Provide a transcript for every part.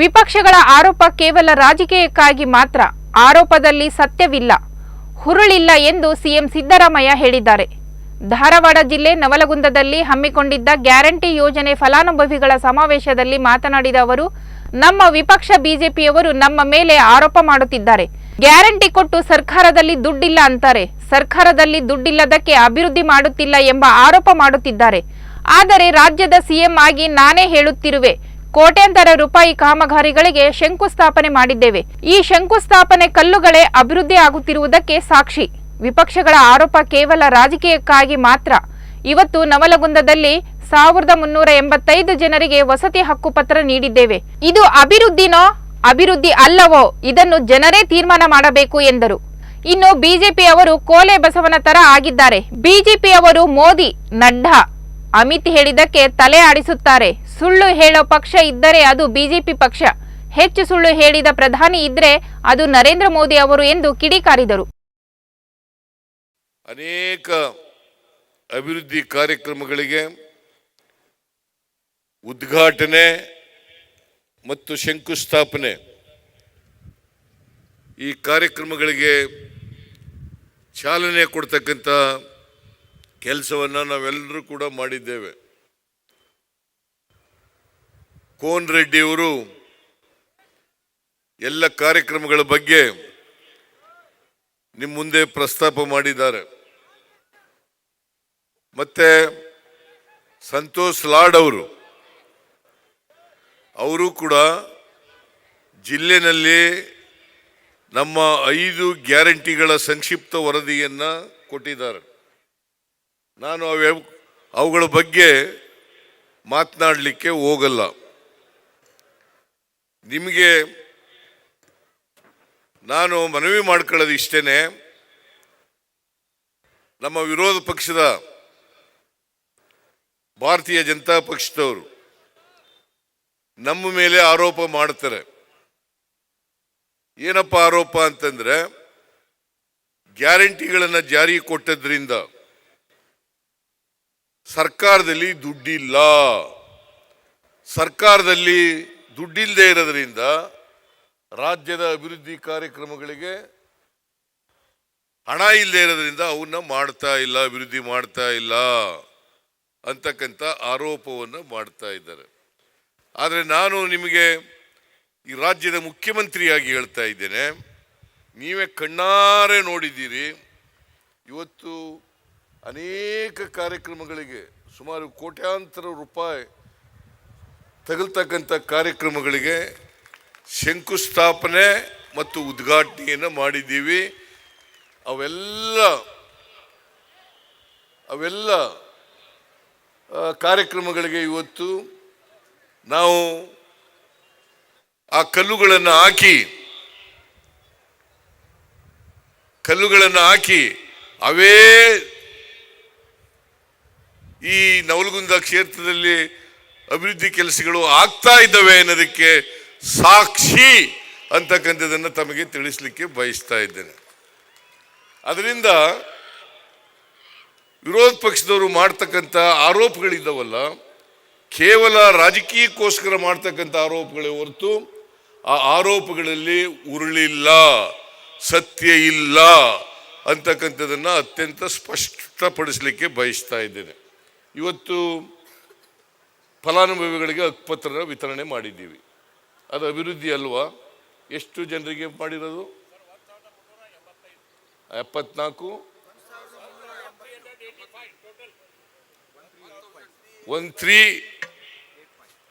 ವಿಪಕ್ಷಗಳ ಆರೋಪ ಕೇವಲ ರಾಜಕೀಯಕ್ಕಾಗಿ ಮಾತ್ರ, ಆರೋಪದಲ್ಲಿ ಸತ್ಯವಿಲ್ಲ, ಹುರುಳಿಲ್ಲ ಎಂದು ಸಿಎಂ ಸಿದ್ದರಾಮಯ್ಯ ಹೇಳಿದ್ದಾರೆ. ಧಾರವಾಡ ಜಿಲ್ಲೆ ನವಲಗುಂದದಲ್ಲಿ ಹಮ್ಮಿಕೊಂಡಿದ್ದ ಗ್ಯಾರಂಟಿ ಯೋಜನೆ ಫಲಾನುಭವಿಗಳ ಸಮಾವೇಶದಲ್ಲಿ ಮಾತನಾಡಿದ ಅವರು, ನಮ್ಮ ವಿಪಕ್ಷ ಬಿಜೆಪಿಯವರು ನಮ್ಮ ಮೇಲೆ ಆರೋಪ ಮಾಡುತ್ತಿದ್ದಾರೆ. ಗ್ಯಾರಂಟಿ ಕೊಟ್ಟು ಸರ್ಕಾರದಲ್ಲಿ ದುಡ್ಡಿಲ್ಲ ಅಂತಾರೆ, ಸರ್ಕಾರದಲ್ಲಿ ದುಡ್ಡಿಲ್ಲದಕ್ಕೆ ಅಭಿವೃದ್ಧಿ ಮಾಡುತ್ತಿಲ್ಲ ಎಂಬ ಆರೋಪ ಮಾಡುತ್ತಿದ್ದಾರೆ. ಆದರೆ ರಾಜ್ಯದ ಸಿಎಂ ಆಗಿ ನಾನೇ ಹೇಳುತ್ತಿರುವೆ ಕೋಟ್ಯಾಂತರ ರೂಪಾಯಿ ಕಾಮಗಾರಿಗಳಿಗೆ ಶಂಕುಸ್ಥಾಪನೆ ಮಾಡಿದ್ದೇವೆ. ಈ ಶಂಕುಸ್ಥಾಪನೆ ಕಲ್ಲುಗಳೇ ಅಭಿವೃದ್ಧಿ ಆಗುತ್ತಿರುವುದಕ್ಕೆ ಸಾಕ್ಷಿ. ವಿಪಕ್ಷಗಳ ಆರೋಪ ಕೇವಲ ರಾಜಕೀಯಕ್ಕಾಗಿ ಮಾತ್ರ. ಇವತ್ತು ನವಲಗುಂದದಲ್ಲಿ ಸಾವಿರದ ಮುನ್ನೂರ ಎಂಬತ್ತೈದು ಜನರಿಗೆ ವಸತಿ ಹಕ್ಕುಪತ್ರ ನೀಡಿದ್ದೇವೆ. ಇದು ಅಭಿವೃದ್ಧಿನೋ, ಅಭಿವೃದ್ಧಿ ಅಲ್ಲವೋ, ಇದನ್ನು ಜನರೇ ತೀರ್ಮಾನ ಮಾಡಬೇಕು ಎಂದರು. ಇನ್ನು ಬಿಜೆಪಿ ಅವರು ಕೋಲೆ ಬಸವನ ತರ ಆಗಿದ್ದಾರೆ. ಬಿಜೆಪಿ ಅವರು ಮೋದಿ, ನಡ್ಡಾ ಅಮಿತ್ ಹೇಳಿದ್ದಕ್ಕೆ ತಲೆ ಆಡಿಸುತ್ತಾರೆ. ಸುಳ್ಳು ಹೇಳೋ ಪಕ್ಷ ಇದ್ದರೆ ಅದು ಬಿಜೆಪಿ ಪಕ್ಷ. ಹೆಚ್ಚು ಸುಳ್ಳು ಹೇಳಿದ ಪ್ರಧಾನಿ ಇದ್ರೆ ಅದು ನರೇಂದ್ರ ಮೋದಿ ಅವರು ಎಂದು ಕಿಡಿಕಾರಿದರು. ಅನೇಕ ಅಭಿವೃದ್ಧಿ ಕಾರ್ಯಕ್ರಮಗಳಿಗೆ ಉದ್ಘಾಟನೆ ಮತ್ತು ಶಂಕುಸ್ಥಾಪನೆ ಈ ಕಾರ್ಯಕ್ರಮಗಳಿಗೆ ಚಾಲನೆ ಕೊಡ್ತಕ್ಕಂಥ ಕೆಲಸವನ್ನು ನಾವೆಲ್ಲರೂ ಕೂಡ ಮಾಡಿದ್ದೇವೆ. ಕೋನ್ ರೆಡ್ಡಿಯವರು ಎಲ್ಲ ಕಾರ್ಯಕ್ರಮಗಳ ಬಗ್ಗೆ ನಿಮ್ಮ ಮುಂದೆ ಪ್ರಸ್ತಾಪ ಮಾಡಿದ್ದಾರೆ. ಮತ್ತೆ ಸಂತೋಷ್ ಲಾಡ್ ಅವರು ಅವರು ಕೂಡ ಜಿಲ್ಲೆನಲ್ಲಿ ನಮ್ಮ ಐದು ಗ್ಯಾರಂಟಿಗಳ ಸಂಕ್ಷಿಪ್ತ ವರದಿಯನ್ನು ಕೊಟ್ಟಿದ್ದಾರೆ. ನಾನು ಅವೆ ಅವುಗಳ ಬಗ್ಗೆ ಮಾತನಾಡಲಿಕ್ಕೆ ಹೋಗಲ್ಲ. ನಿಮಗೆ ನಾನು ಮನವಿ ಮಾಡ್ಕೊಳ್ಳೋದು ಇಷ್ಟೇ ನಮ್ಮ ವಿರೋಧ ಪಕ್ಷದ ಭಾರತೀಯ ಜನತಾ ಪಕ್ಷದವರು ನಮ್ಮ ಮೇಲೆ ಆರೋಪ ಮಾಡ್ತಾರೆ. ಏನಪ್ಪ ಆರೋಪ ಅಂತಂದರೆ ಗ್ಯಾರಂಟಿಗಳನ್ನು ಜಾರಿ ಕೊಟ್ಟದ್ರಿಂದ ಸರ್ಕಾರದಲ್ಲಿ ದುಡ್ಡಿಲ್ಲ. ಸರ್ಕಾರದಲ್ಲಿ ದುಡ್ಡಿಲ್ಲದೆ ಇರೋದ್ರಿಂದ ರಾಜ್ಯದ ಅಭಿವೃದ್ಧಿ ಕಾರ್ಯಕ್ರಮಗಳಿಗೆ ಹಣ ಇಲ್ಲದೆ ಇರೋದ್ರಿಂದ ಅವನ್ನ ಮಾಡ್ತಾ ಇಲ್ಲ, ಅಭಿವೃದ್ಧಿ ಮಾಡ್ತಾ ಇಲ್ಲ ಅಂತಕ್ಕಂಥ ಆರೋಪವನ್ನು ಮಾಡ್ತಾ ಇದ್ದಾರೆ. ಆದರೆ ನಾನು ನಿಮಗೆ ಈ ರಾಜ್ಯದ ಮುಖ್ಯಮಂತ್ರಿಯಾಗಿ ಹೇಳ್ತಾ ಇದ್ದೇನೆ. ನೀವೇ ಕಣ್ಣಾರೆ ನೋಡಿದ್ದೀರಿ. ಇವತ್ತು ಅನೇಕ ಕಾರ್ಯಕ್ರಮಗಳಿಗೆ ಸುಮಾರು ಕೋಟ್ಯಾಂತರ ರೂಪಾಯಿ ತಗಲ್ತಕ್ಕಂಥ ಕಾರ್ಯಕ್ರಮಗಳಿಗೆ ಶಂಕುಸ್ಥಾಪನೆ ಮತ್ತು ಉದ್ಘಾಟನೆಯನ್ನು ಮಾಡಿದ್ದೀವಿ. ಅವೆಲ್ಲ ಅವೆಲ್ಲ ಕಾರ್ಯಕ್ರಮಗಳಿಗೆ ಇವತ್ತು ನಾವು ಆ ಕಲ್ಲುಗಳನ್ನು ಹಾಕಿ ಕಲ್ಲುಗಳನ್ನು ಹಾಕಿ ಅವೇ ಈ ನವಲಗುಂದ ಕ್ಷೇತ್ರದಲ್ಲಿ ಅಭಿವೃದ್ಧಿ ಕೆಲಸಗಳು ಆಗ್ತಾ ಇದ್ದಾವೆ ಅನ್ನೋದಕ್ಕೆ ಸಾಕ್ಷಿ ಅಂತಕ್ಕಂಥದ್ದನ್ನು ತಮಗೆ ತಿಳಿಸ್ಲಿಕ್ಕೆ ಬಯಸ್ತಾ ಇದ್ದೇನೆ. ಅದರಿಂದ ವಿರೋಧ ಪಕ್ಷದವರು ಮಾಡ್ತಕ್ಕಂಥ ಆರೋಪಗಳಿದ್ದಾವಲ್ಲ, ಕೇವಲ ರಾಜಕೀಯಕ್ಕೋಸ್ಕರ ಮಾಡ್ತಕ್ಕಂಥ ಆರೋಪಗಳೇ ಹೊರತು ಆ ಆರೋಪಗಳಲ್ಲಿ ಉರುಳಿಲ್ಲ, ಸತ್ಯ ಇಲ್ಲ ಅಂತಕ್ಕಂಥದ್ದನ್ನು ಅತ್ಯಂತ ಸ್ಪಷ್ಟಪಡಿಸಲಿಕ್ಕೆ ಬಯಸ್ತಾ ಇದ್ದೇನೆ. ಇವತ್ತು ಫಲಾನುಭವಿಗಳಿಗೆ ಹಕ್ಕುಪತ್ರ ವಿತರಣೆ ಮಾಡಿದ್ದೀವಿ. ಅದು ಅಭಿವೃದ್ಧಿ ಅಲ್ವಾ? ಎಷ್ಟು ಜನರಿಗೆ ಮಾಡಿರೋದು? ಎಪ್ಪತ್ನಾಲ್ಕು? One three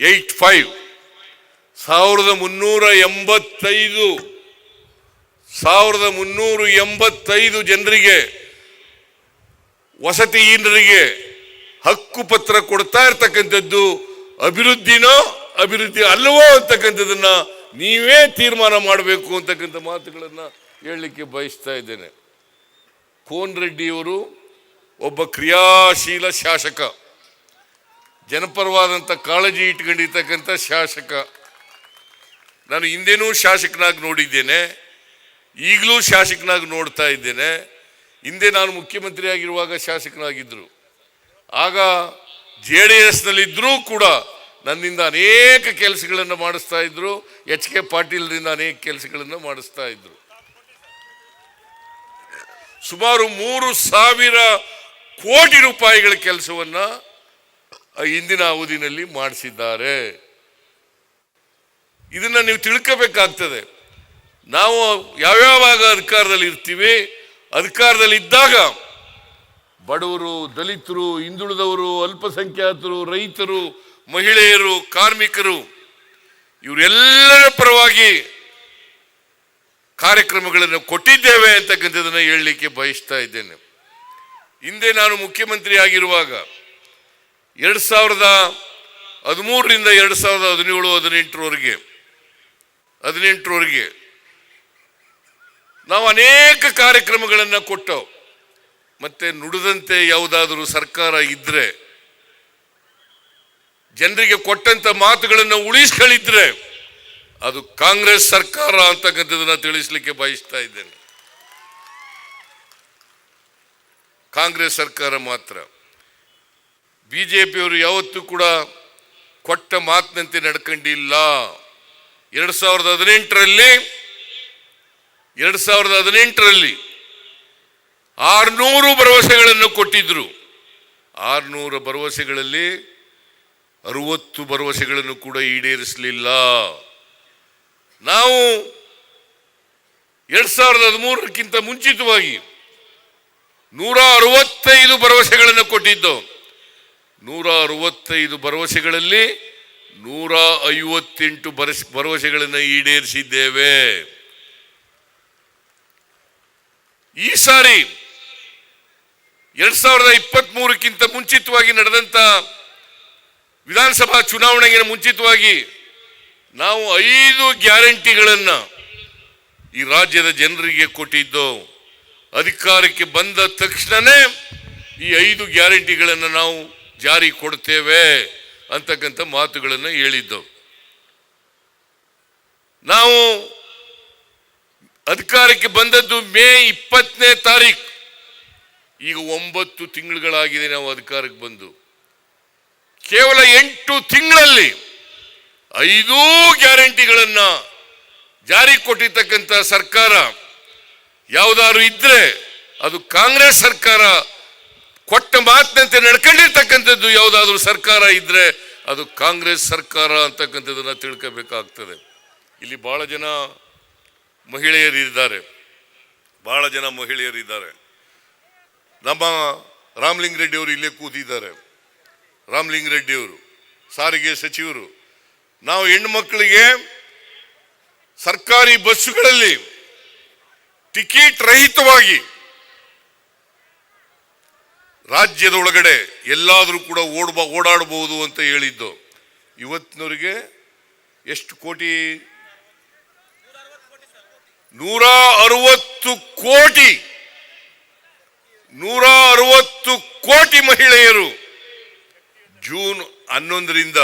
eight five. ಸಾವಿರದ ಮುನ್ನೂರ ಎಂಬತ್ತೈದು. ಸಾವಿರದ ಮುನ್ನೂರ ಎಂಬತ್ತೈದು ಜನರಿಗೆ, ವಸತಿಹೀನರಿಗೆ ಹಕ್ಕುಪತ್ರ ಕೊಡ್ತಾ ಇರ್ತಕ್ಕಂಥದ್ದು ಅಭಿವೃದ್ಧಿನೋ ಅಭಿವೃದ್ಧಿ ಅಲ್ಲವೋ ಅಂತಕ್ಕಂಥದ್ದನ್ನ ನೀವೇ ತೀರ್ಮಾನ ಮಾಡಬೇಕು ಅಂತಕ್ಕಂಥ ಮಾತುಗಳನ್ನು ಹೇಳಲಿಕ್ಕೆ ಬಯಸ್ತಾ ಇದ್ದೇನೆ. ಕೋನ್ ರೆಡ್ಡಿಯವರು ಒಬ್ಬ ಕ್ರಿಯಾಶೀಲ ಶಾಸಕ, ಜನಪರವಾದಂಥ ಕಾಳಜಿ ಇಟ್ಕೊಂಡಿರ್ತಕ್ಕಂಥ ಶಾಸಕ. ನಾನು ಹಿಂದೆನೂ ಶಾಸಕನಾಗಿ ನೋಡಿದ್ದೇನೆ, ಈಗಲೂ ಶಾಸಕನಾಗಿ ನೋಡ್ತಾ ಇದ್ದೇನೆ. ಹಿಂದೆ ನಾನು ಮುಖ್ಯಮಂತ್ರಿ ಆಗಿರುವಾಗ ಶಾಸಕನಾಗಿದ್ದರು. ಆಗ ಜೆ ಡಿ ಎಸ್ನಲ್ಲಿದ್ದರೂ ಕೂಡ ನನ್ನಿಂದ ಅನೇಕ ಕೆಲಸಗಳನ್ನು ಮಾಡಿಸ್ತಾ ಇದ್ರು. ಎಚ್ ಕೆ ಪಾಟೀಲ್ರಿಂದ ಅನೇಕ ಕೆಲಸಗಳನ್ನು ಮಾಡಿಸ್ತಾ ಇದ್ರು. ಸುಮಾರು ಮೂರು ಸಾವಿರ ಕೋಟಿ ರೂಪಾಯಿಗಳ ಕೆಲಸವನ್ನ ಇಂದಿನ ಅವಧಿನಲ್ಲಿ ಮಾಡಿಸಿದ್ದಾರೆ. ಇದನ್ನ ನೀವು ತಿಳ್ಕೋಬೇಕಾಗ್ತದೆ. ನಾವು ಯಾವ್ಯಾವಾಗ ಅಧಿಕಾರದಲ್ಲಿ ಇರ್ತೀವಿ ಅಧಿಕಾರದಲ್ಲಿ ಇದ್ದಾಗ ಬಡವರು, ದಲಿತರು, ಹಿಂದುಳಿದವರು, ಅಲ್ಪಸಂಖ್ಯಾತರು, ರೈತರು, ಮಹಿಳೆಯರು, ಕಾರ್ಮಿಕರು, ಇವರೆಲ್ಲರ ಪರವಾಗಿ ಕಾರ್ಯಕ್ರಮಗಳನ್ನು ಕೊಟ್ಟಿದ್ದೇವೆ ಅಂತಕ್ಕಂಥದ್ದನ್ನು ಹೇಳಲಿಕ್ಕೆ ಬಯಸ್ತಾ ಇದ್ದೇನೆ. ಹಿಂದೆ ನಾನು ಮುಖ್ಯಮಂತ್ರಿ ಆಗಿರುವಾಗ ಎರಡು ಸಾವಿರದ ಹದಿಮೂರರಿಂದ ಎರಡು ಸಾವಿರದ ಹದಿನೇಳು, ಹದಿನೆಂಟರವರೆಗೆ ಹದಿನೆಂಟರವರೆಗೆ ನಾವು ಅನೇಕ ಕಾರ್ಯಕ್ರಮಗಳನ್ನು ಕೊಟ್ಟವು. ಮತ್ತೆ ನುಡಿದಂತೆ ಯಾವುದಾದರೂ ಸರ್ಕಾರ ಇದ್ರೆ, ಜನರಿಗೆ ಕೊಟ್ಟಂತ ಮಾತುಗಳನ್ನು ಉಳಿಸ್ಗಳಿದ್ರೆ ಅದು ಕಾಂಗ್ರೆಸ್ ಸರ್ಕಾರ ಅಂತಕ್ಕಂಥದ್ದನ್ನ ತಿಳಿಸ್ಲಿಕ್ಕೆ ಬಯಸ್ತಾ ಇದ್ದೇನೆ. ಕಾಂಗ್ರೆಸ್ ಸರ್ಕಾರ ಮಾತ್ರ. ಬಿಜೆಪಿಯವರು ಯಾವತ್ತೂ ಕೂಡ ಕೊಟ್ಟ ಮಾತಿನಂತೆ ನಡ್ಕೊಂಡಿಲ್ಲ. ಎರಡ್ ಸಾವಿರದ ಹದಿನೆಂಟರಲ್ಲಿ, ಎರಡ್ ಸಾವಿರದ ಹದಿನೆಂಟರಲ್ಲಿ ಆರ್ನೂರು ಭರವಸೆಗಳನ್ನು ಕೊಟ್ಟಿದ್ರು. ಆರ್ನೂರು ಭರವಸೆಗಳಲ್ಲಿ ಅರುವತ್ತು ಭರವಸೆಗಳನ್ನು ಕೂಡ ಈಡೇರಿಸಲಿಲ್ಲ. ನಾವು ಎರಡ್ ಸಾವಿರದ ಹದಿಮೂರಕ್ಕಿಂತ ಮುಂಚಿತವಾಗಿ ನೂರ ಅರವತ್ತೈದು ಭರವಸೆಗಳನ್ನು ಕೊಟ್ಟಿದ್ದು ನೂರ ಅರವತ್ತೈದು ಭರವಸೆಗಳಲ್ಲಿ ನೂರ ಐವತ್ತೆಂಟು ಭರಸ್, ಭರವಸೆಗಳನ್ನು ಈಡೇರಿಸಿದ್ದೇವೆ. ಈ ಸಾರಿ ಎರಡ್ ಸಾವಿರದ ಇಪ್ಪತ್ತ್ ಮೂರಕ್ಕಿಂತ ಮುಂಚಿತವಾಗಿ ನಡೆದಂತ ವಿಧಾನಸಭಾ ಚುನಾವಣೆಗೆ ಮುಂಚಿತವಾಗಿ ನಾವು ಐದು ಗ್ಯಾರಂಟಿಗಳನ್ನ ಈ ರಾಜ್ಯದ ಜನರಿಗೆ ಕೊಟ್ಟಿದ್ದು. ಅಧಿಕಾರಕ್ಕೆ ಬಂದ ತಕ್ಷಣನೇ ಈ ಐದು ಗ್ಯಾರಂಟಿಗಳನ್ನು ನಾವು ಜಾರಿ ಕೊಡ್ತೇವೆ ಅಂತಕ್ಕಂಥ ಮಾತುಗಳನ್ನು ಹೇಳಿದ್ದು. ನಾವು ಅಧಿಕಾರಕ್ಕೆ ಬಂದದ್ದು ಮೇ ಇಪ್ಪತ್ತನೇ ತಾರೀಕು ಈಗ ಒಂಬತ್ತು ತಿಂಗಳುಗಳಾಗಿದೆ ನಾವು ಅಧಿಕಾರಕ್ಕೆ ಬಂದು. ಕೇವಲ ಎಂಟು ತಿಂಗಳಲ್ಲಿ ಐದೂ ಗ್ಯಾರಂಟಿಗಳನ್ನು ಜಾರಿ ಕೊಟ್ಟಿರ್ತಕ್ಕಂಥ ಸರ್ಕಾರ ಯಾವುದಾದ್ರು ಇದ್ರೆ ಅದು ಕಾಂಗ್ರೆಸ್ ಸರ್ಕಾರ ಕೊಟ್ಟ ಮಾತಿನಂತೆ ನಡ್ಕೊಂಡಿರ್ತಕ್ಕಂಥದ್ದು ಯಾವುದಾದ್ರೂ ಸರ್ಕಾರ ಇದ್ರೆ ಅದು ಕಾಂಗ್ರೆಸ್ ಸರ್ಕಾರ ಅಂತಕ್ಕಂಥದ್ದನ್ನು ತಿಳ್ಕೋಬೇಕಾಗ್ತದೆ. ಇಲ್ಲಿ ಬಹಳ ಜನ ಮಹಿಳೆಯರಿದ್ದಾರೆ. ಬಹಳ ಜನ ಮಹಿಳೆಯರಿದ್ದಾರೆ. ನಮ್ಮ ರಾಮಲಿಂಗ ರೆಡ್ಡಿ ಅವರು ಇಲ್ಲೇ ಕೂತಿದ್ದಾರೆ. ರಾಮಲಿಂಗ ರೆಡ್ಡಿ ಅವರು, ಸಾರಿಗೆ ಸಚಿವರು. ನಾವು ಹೆಣ್ಣು ಮಕ್ಕಳಿಗೆ ಸರ್ಕಾರಿ ಬಸ್ಸುಗಳಲ್ಲಿ ಟಿಕೆಟ್ ರಹಿತವಾಗಿ ರಾಜ್ಯದ ಒಳಗಡೆ ಎಲ್ಲಾದರೂ ಕೂಡ ಓಡ್ಬ ಓಡಾಡಬಹುದು ಅಂತ ಹೇಳಿದ್ದು. ಇವತ್ತಿನವರಿಗೆ ಎಷ್ಟು ಕೋಟಿ? ನೂರ ಅರವತ್ತು ಕೋಟಿ. ನೂರ ಅರವತ್ತು ಕೋಟಿ ಮಹಿಳೆಯರು ಜೂನ್ ಹನ್ನೊಂದರಿಂದ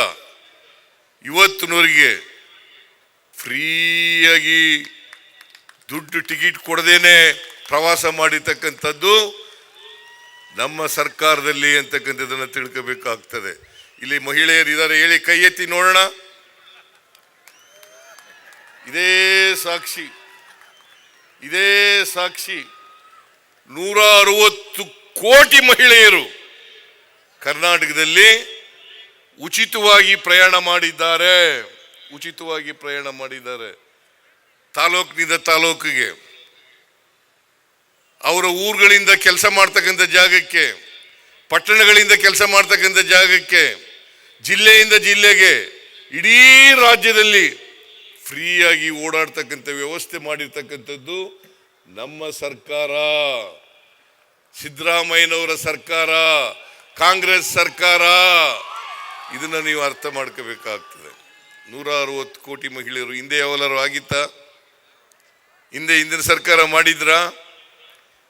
ಇವತ್ತಿನವರೆಗೆ ಫ್ರೀಯಾಗಿ ದುಡ್ಡು ಟಿಕೆಟ್ ಕೊಡದೇನೆ ಪ್ರವಾಸ ಮಾಡಿರ್ತಕ್ಕಂಥದ್ದು ನಮ್ಮ ಸರ್ಕಾರದಲ್ಲಿ ಅಂತಕ್ಕಂಥದ್ದನ್ನು ತಿಳ್ಕೋಬೇಕಾಗ್ತದೆ. ಇಲ್ಲಿ ಮಹಿಳೆಯರು ಇದ್ದಾರೆ, ಹೇಳಿ ಕೈ ಎತ್ತಿ ನೋಡೋಣ. ಇದೇ ಸಾಕ್ಷಿ ಇದೇ ಸಾಕ್ಷಿ. ನೂರ ಅರವತ್ತು ಕೋಟಿ ಮಹಿಳೆಯರು ಕರ್ನಾಟಕದಲ್ಲಿ ಉಚಿತವಾಗಿ ಪ್ರಯಾಣ ಮಾಡಿದ್ದಾರೆ. ಉಚಿತವಾಗಿ ಪ್ರಯಾಣ ಮಾಡಿದ್ದಾರೆ. ತಾಲೂಕಿನಿಂದ ತಾಲೂಕಿಗೆ. ಅವರ ಊರುಗಳಿಂದ ಕೆಲಸ ಮಾಡ್ತಕ್ಕಂಥ ಜಾಗಕ್ಕೆ, ಪಟ್ಟಣಗಳಿಂದ ಕೆಲಸ ಮಾಡ್ತಕ್ಕಂಥ ಜಾಗಕ್ಕೆ, ಜಿಲ್ಲೆಯಿಂದ ಜಿಲ್ಲೆಗೆ, ಇಡೀ ರಾಜ್ಯದಲ್ಲಿ ಫ್ರೀಯಾಗಿ ಓಡಾಡ್ತಕ್ಕಂಥ ವ್ಯವಸ್ಥೆ ಮಾಡಿರ್ತಕ್ಕಂಥದ್ದು ನಮ್ಮ ಸರ್ಕಾರ, ಸಿದ್ದರಾಮಯ್ಯನವರ ಸರ್ಕಾರ, ಕಾಂಗ್ರೆಸ್ ಸರ್ಕಾರ, ಇದನ್ನ ನೀವು ಅರ್ಥ ಮಾಡ್ಕೋಬೇಕಾಗ್ತದೆ. ನೂರ ಅರವತ್ತು ಕೋಟಿ ಮಹಿಳೆಯರು ಹಿಂದೆ ಯಾವಲಾರು ಆಗಿತ್ತ? ಹಿಂದೆ ಹಿಂದಿನ ಸರ್ಕಾರ ಮಾಡಿದ್ರ?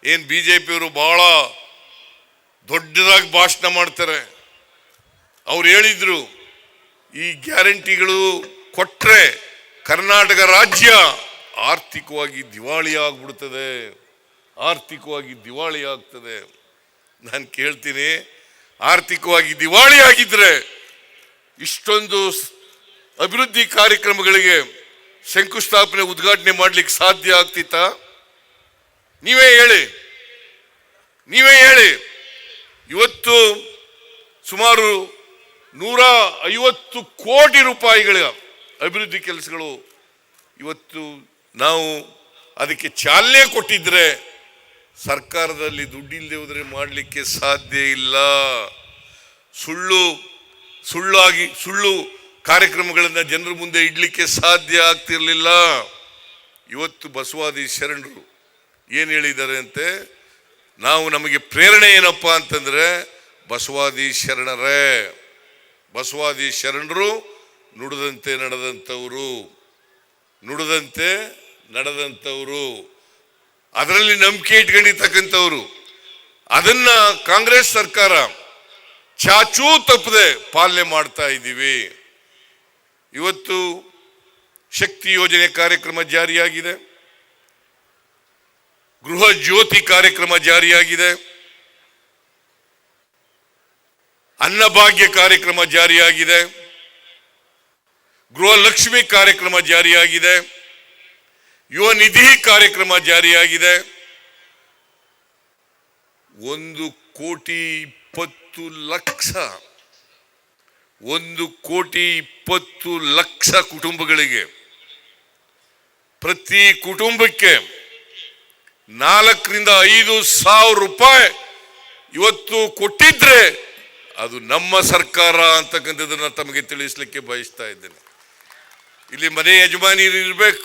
ಏನು ಬಿ ಜೆ ಪಿಯವರು ಬಹಳ ದೊಡ್ಡದಾಗಿ ಭಾಷಣ ಮಾಡ್ತಾರೆ. ಅವ್ರು ಹೇಳಿದ್ರು, ಈ ಗ್ಯಾರಂಟಿಗಳು ಕೊಟ್ಟರೆ ಕರ್ನಾಟಕ ರಾಜ್ಯ ಆರ್ಥಿಕವಾಗಿ ದಿವಾಳಿ ಆಗ್ಬಿಡ್ತದೆ. ಆರ್ಥಿಕವಾಗಿ ದಿವಾಳಿ ಆಗ್ತದೆ. ನಾನು ಕೇಳ್ತೀನಿ, ಆರ್ಥಿಕವಾಗಿ ದಿವಾಳಿ ಆಗಿದ್ರೆ ಇಷ್ಟೊಂದು ಅಭಿವೃದ್ಧಿ ಕಾರ್ಯಕ್ರಮಗಳಿಗೆ ಶಂಕುಸ್ಥಾಪನೆ ಉದ್ಘಾಟನೆ ಮಾಡ್ಲಿಕ್ಕೆ ಸಾಧ್ಯ ಆಗ್ತಿತ್ತ? ನೀವೇ ಹೇಳಿ. ನೀವೇ ಹೇಳಿ. ಇವತ್ತು ಸುಮಾರು ನೂರ ಐವತ್ತು ಕೋಟಿ ರೂಪಾಯಿಗಳ ಅಭಿವೃದ್ಧಿ ಕೆಲಸಗಳು ಇವತ್ತು ನಾವು ಅದಕ್ಕೆ ಚಾಲನೆ ಕೊಟ್ಟಿದ್ರೆ ಸರ್ಕಾರದಲ್ಲಿ ದುಡ್ಡಿಲ್ಲದೆ ಹೋದರೆ ಮಾಡಲಿಕ್ಕೆ ಸಾಧ್ಯ ಇಲ್ಲ. ಸುಳ್ಳು, ಸುಳ್ಳಾಗಿ, ಸುಳ್ಳು ಕಾರ್ಯಕ್ರಮಗಳನ್ನು ಜನರ ಮುಂದೆ ಇಡಲಿಕ್ಕೆ ಸಾಧ್ಯ ಆಗ್ತಿರಲಿಲ್ಲ. ಇವತ್ತು ಬಸವಾದಿ ಶರಣರು ಏನು ಹೇಳಿದ್ದಾರೆ ಅಂತೆ, ನಾವು ನಮಗೆ ಪ್ರೇರಣೆ ಏನಪ್ಪ ಅಂತಂದರೆ ಬಸವಾದಿ ಶರಣರೇ, ಬಸವಾದಿ ಶರಣರು ನುಡಿದಂತೆ ನಡೆದಂಥವರು. ನುಡಿದಂತೆ ನಡೆದಂಥವರು, ಅದರಲ್ಲಿ ನಂಬಿಕೆ ಇಟ್ಕೊಂಡಿರ್ತಕ್ಕಂಥವ್ರು, ಅದನ್ನ ಕಾಂಗ್ರೆಸ್ ಸರ್ಕಾರ ಚಾಚೂ ತಪ್ಪದೆ ಪಾಲನೆ ಮಾಡ್ತಾ ಇದ್ದೀವಿ. ಇವತ್ತು ಶಕ್ತಿ ಯೋಜನೆ ಕಾರ್ಯಕ್ರಮ ಜಾರಿಯಾಗಿದೆ. ಗೃಹ ಜ್ಯೋತಿ ಕಾರ್ಯಕ್ರಮ ಜಾರಿಯಾಗಿದೆ. ಅನ್ನಭಾಗ್ಯ ಕಾರ್ಯಕ್ರಮ ಜಾರಿಯಾಗಿದೆ. ಗೃಹಲಕ್ಷ್ಮಿ ಕಾರ್ಯಕ್ರಮ ಜಾರಿಯಾಗಿದೆ. ಯುವ ನಿಧಿ ಕಾರ್ಯಕ್ರಮ ಜಾರಿಯಾಗಿದೆ. ಒಂದು ಕೋಟಿ ಇಪ್ಪತ್ತು ಲಕ್ಷ, ಒಂದು ಕೋಟಿ ಇಪ್ಪತ್ತು ಲಕ್ಷ ಕುಟುಂಬಗಳಿಗೆ ಪ್ರತಿ ಕುಟುಂಬಕ್ಕೆ ನಾಲ್ಕರಿಂದ ಐದು ಸಾವಿರ ರೂಪಾಯಿ ಇವತ್ತು ಕೊಟ್ಟಿದ್ರೆ ಅದು ನಮ್ಮ ಸರ್ಕಾರ ಅಂತಕ್ಕಂಥದ್ದನ್ನು ತಮಗೆ ತಿಳಿಸ್ಲಿಕ್ಕೆ ಬಯಸ್ತಾ ಇದ್ದೇನೆ. ಇಲ್ಲಿ ಮನೆ ಯಜಮಾನಿ ಇರಬೇಕು